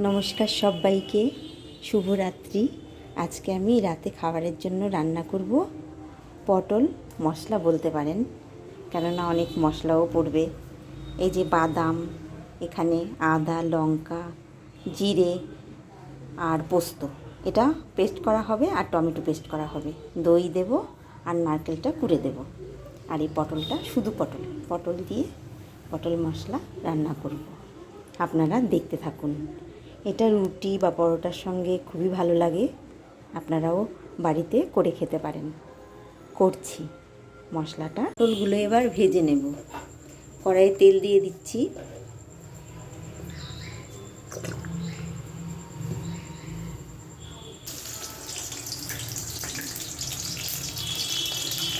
নমস্কার সবাইকে, শুভরাত্রি। আজকে আমি রাতে খাবারের জন্য রান্না করব। পটল মশলা বলতে পারেন, কেননা অনেক মশলাও পড়বে। এই যে বাদাম, এখানে আদা, লঙ্কা, জিরে আর পোস্ত। এটা পেস্ট করা হবে আর টমেটো পেস্ট করা হবে। দই দেব আর নারকেলটা কুড়ে দেব। আর এই পটলটা শুধু পটল। পটল দিয়ে পটল মশলা রান্না করব। আপনারা দেখতে থাকুন। এটা রুটি বা পরোটার সঙ্গে খুবই ভালো লাগে। আপনারাও বাড়িতে করে খেতে পারেন। করছি মশলাটা। পটলগুলো এবার ভেজে নেব। কড়াইয়ে তেল দিয়ে দিচ্ছি।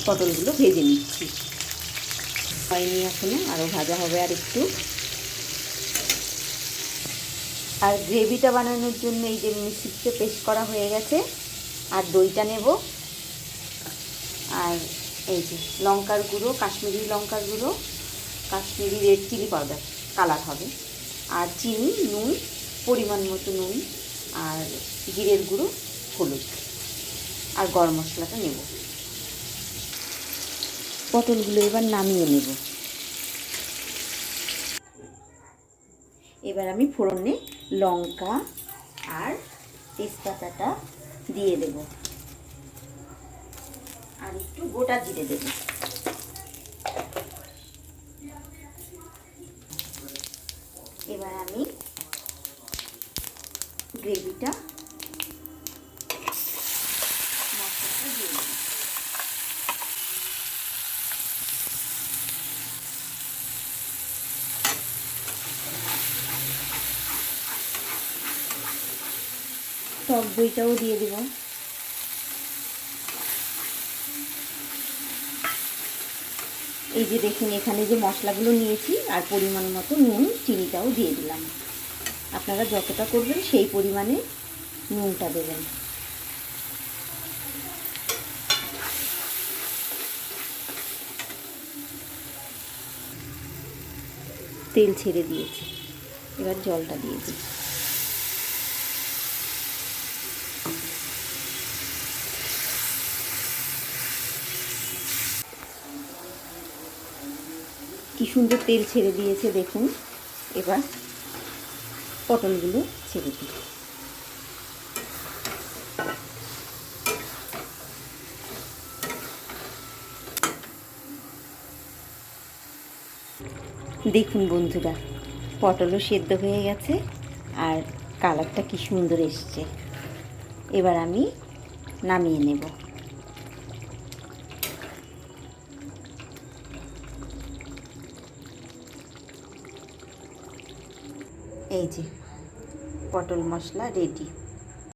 পটলগুলো ভেজে নিচ্ছি। হয়নি এখনও আরও ভাজা হবে আর একটু আর গ্রেভিটা বানানোর জন্য এই যে মিক্সিতে পেস্ট করা হয়ে গেছে। আর দইটা নেব। আর এই যে লঙ্কার গুঁড়ো, কাশ্মীরি লঙ্কার গুঁড়ো, Kashmiri red chilli powder colour হবে। আর চিনি, নুন, পরিমাণ মতো নুন আর জিরের গুঁড়ো, হলুদ। আর গরম মশলাটা নেব। পটলগুলো এবার নামিয়ে নেব। এবার আমি ফোড়নে লঙ্কা আর তেজপাতাটা দিয়ে দেব। আর একটু গোটা জিরে দেব। এবার আমি গ্রেভিটা টক দইটাও দিয়ে দেব। এই যে দেখুন, এখানে যে মশলাগুলো নিয়েছি আর পরিমাণ মতো নুন, চিনিটাও দিয়ে দিলাম। আপনারা যতটা করবেন সেই পরিমাণে নুনটা দেবেন। তেল ছেড়ে দিয়েছি। এবার জলটা দিয়ে দিই কি সুন্দর তেল ছেড়ে দিয়েছে দেখুন। এবার পটলগুলো ছেড়ে দিই। দেখুন বন্ধুরা, পটলও সেদ্ধ হয়ে গেছে আর কালারটা কি সুন্দর এসছে। এবার আমি নামিয়ে নেব। এই যে পটল মশলা রেডি